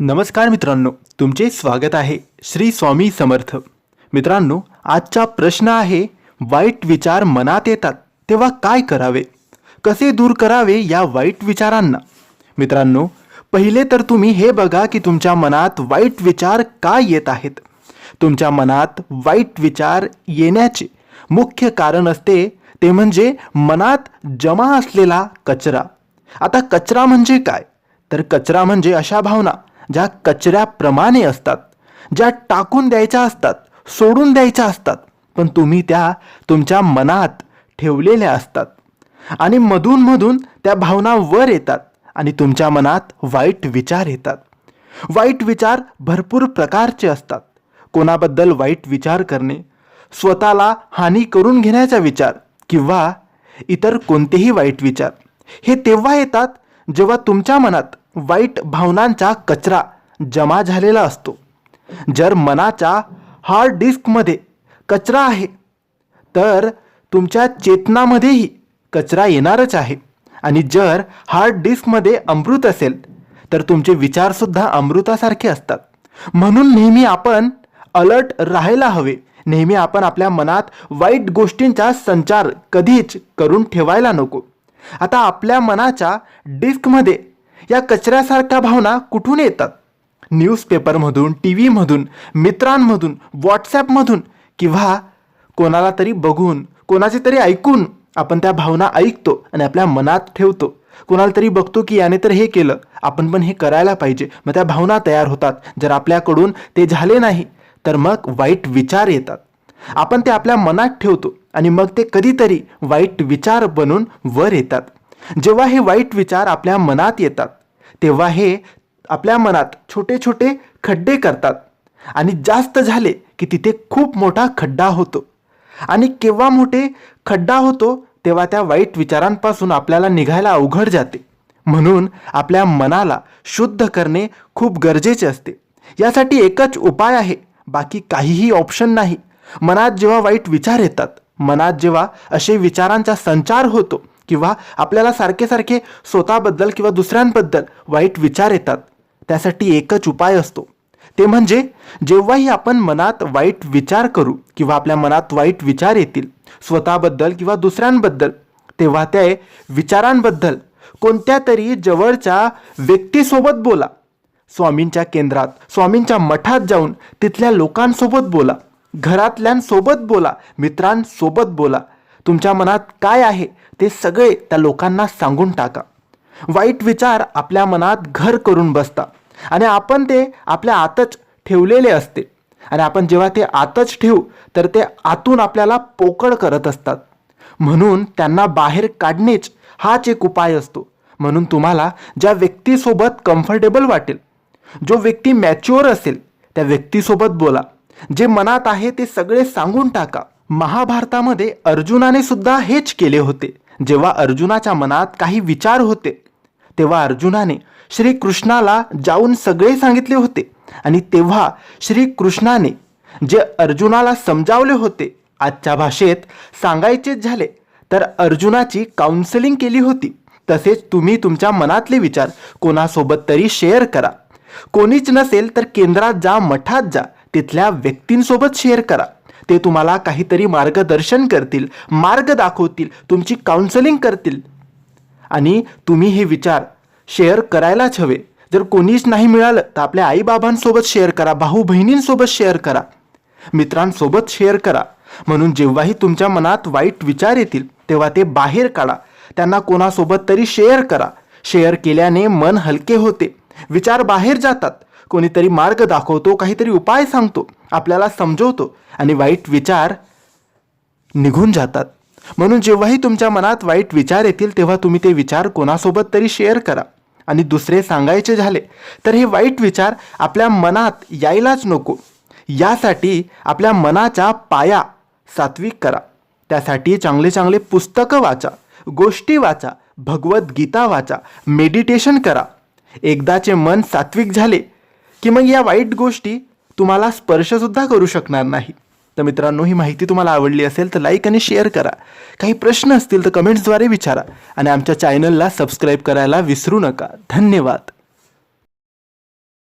नमस्कार मित्रांनो तुमचे स्वागत आहे श्री स्वामी समर्थ. मित्रांनो आजचा प्रश्न आहे वाईट विचार मनात येतात तेव्हा काय करावे? कसे दूर करावे या वाईट विचारांना? मित्रांनो पहिले तर तुम्ही हे बघा की तुमच्या मनात वाईट विचार का येत आहेत? तुमच्या मनात वाईट विचार येण्याचे मुख्य कारण असते ते म्हणजे मनात जमा असलेला कचरा. आता कचरा म्हणजे काय? तर कचरा म्हणजे अशा भावना ज्या कचऱ्याप्रमाणे असतात ज्या टाकून द्यायच्या असतात सोडून द्यायच्या असतात पण तुम्ही त्या तुमच्या मनात ठेवलेल्या असतात आणि मधूनमधून त्या भावना वर येतात आणि तुमच्या मनात वाईट विचार येतात. वाईट विचार भरपूर प्रकारचे असतात. कोणाबद्दल वाईट विचार करणे स्वतःला हानी करून घेण्याचा विचार किंवा इतर कोणतेही वाईट विचार हे तेव्हा येतात जेव्हा तुमच्या मनात वाईट भावनांचा कचरा जमा झालेला असतो. जर मनाच्या हार्ड डिस्कमध्ये कचरा आहे तर तुमच्या चेतनामध्येही कचरा येणारच आहे. आणि जर हार्ड डिस्कमध्ये अमृत असेल तर तुमचे विचारसुद्धा अमृतासारखे असतात. म्हणून नेहमी आपण अलर्ट राहायला हवे. नेहमी आपण आपल्या मनात वाईट गोष्टींचा संचार कधीच करून ठेवायला नको. आता आपल्या मनाच्या डिस्कमध्ये या कचऱ्यासारख्या भावना कुठून येतात? न्यूजपेपरमधून टी व्हीमधून मित्रांमधून व्हॉट्सॲपमधून किंवा कोणाला तरी बघून कोणाचे तरी ऐकून आपण त्या भावना ऐकतो आणि आपल्या मनात ठेवतो. कोणाला तरी बघतो की याने तर हे केलं आपण पण हे करायला पाहिजे. मग त्या भावना तयार होतात. जर आपल्याकडून ते झाले नाही तर मग वाईट विचार येतात. आपण ते आपल्या मनात ठेवतो आणि मग ते कधीतरी वाईट विचार बनून वर येतात. जेव्हा हे वाईट विचार आपल्या मनात येतात तेव्हा हे आपल्या मनात छोटे छोटे खड्डे करतात आणि जास्त झाले की तिथे खूप मोठा खड्डा होतो. आणि केव्हा मोठे खड्डा होतो तेव्हा त्या वाईट विचारांपासून आपल्याला निघायला अवघड जाते. म्हणून आपल्या मनाला शुद्ध करणे खूप गरजेचे असते. यासाठी एकच उपाय आहे बाकी काहीही ऑप्शन नाही. मनात जेव्हा वाईट विचार येतात मनात जेव्हा असे विचारांचा संचार होतो किंवा आपल्याला सारखे सारखे स्वतःबद्दल किंवा दुसऱ्यांबद्दल वाईट विचार येतात. त्यासाठी एकच उपाय असतो. ते म्हणजे जेव्हाही आपण मनात वाईट विचार करू किंवा आपल्या मनात वाईट विचार येतील स्वतःबद्दल किंवा दुसऱ्यांबद्दल तेव्हा त्या विचारांबद्दल कोणत्या तरी जवळच्या व्यक्तीसोबत बोला. स्वामींच्या केंद्रात स्वामींच्या मठात जाऊन तिथल्या लोकांसोबत बोला. घरातल्यांसोबत बोला. मित्रांसोबत बोला. तुमच्या मनात काय आहे ते सगळे त्या लोकांना सांगून टाका. वाईट विचार आपल्या मनात घर करून बसता. आणि आपण ते आपल्या आतच ठेवलेले असते. आणि आपण जेव्हा ते आतच ठेवू तर ते आतून आपल्याला पोकळ करत असतात. म्हणून त्यांना बाहेर काढणेच हाच एक उपाय असतो. म्हणून तुम्हाला ज्या व्यक्तीसोबत कम्फर्टेबल वाटेल जो व्यक्ती मॅच्युअर असेल त्या व्यक्तीसोबत बोला. जे मनात आहे ते सगळे सांगून टाका. महाभारतामध्ये अर्जुनाने सुद्धा हेच केले होते. जेव्हा अर्जुनाच्या मनात काही विचार होते तेव्हा अर्जुनाने श्रीकृष्णाला जाऊन सगळे सांगितले होते आणि तेव्हा श्रीकृष्णाने जे अर्जुनाला समजावले होते आजच्या भाषेत सांगायचेच झाले तर अर्जुनाची काउन्सिलिंग केली होती. तसेच तुम्ही तुमच्या मनातले विचार कोणासोबत तरी शेअर करा. कोणीच नसेल तर केंद्रात जा मठात जा तिथल्या व्यक्तींसोबत शेअर करा. ते तुम्हाला काहीतरी मार्गदर्शन करतील मार्ग दाखवतील तुमची काउन्सलिंग करतील. आणि तुम्ही हे विचार शेअर करायलाच हवे. जर कोणीच नाही मिळालं तर आपल्या आईबाबांसोबत शेअर करा भाऊ बहिणींसोबत शेअर करा. मित्रांसोबत शेअर करा. म्हणून जेव्हाही तुमच्या मनात वाईट विचार येतील तेव्हा ते बाहेर काढा. त्यांना कोणासोबत तरी शेअर करा. शेअर केल्याने मन हलके होते. विचार बाहेर जातात. कोणीतरी मार्ग दाखवतो काहीतरी उपाय सांगतो आपल्याला समजवतो आणि वाईट विचार निघून जातात. म्हणून जेव्हाही तुमच्या मनात वाईट विचार येतील तेव्हा तुम्ही ते विचार कोणासोबत तरी शेअर करा. आणि दुसरे सांगायचे झाले तर हे वाईट विचार आपल्या मनात यायलाच नको. यासाठी आपल्या मनाचा पाया सात्विक करा. त्यासाठी चांगले चांगले पुस्तकं वाचा गोष्टी वाचा भगवद्गीता वाचा मेडिटेशन करा. एकदाचे मन सात्विक झाले की मग या वाईट गोष्टी तुम्हाला स्पर्शसुद्धा करू शकणार नाही. तर मित्रांनो ही माहिती तुम्हाला आवडली असेल तर लाईक आणि शेअर करा. काही प्रश्न असतील तर कमेंट्सद्वारे विचारा आणि आमच्या चॅनलला सबस्क्राईब करायला विसरू नका. धन्यवाद.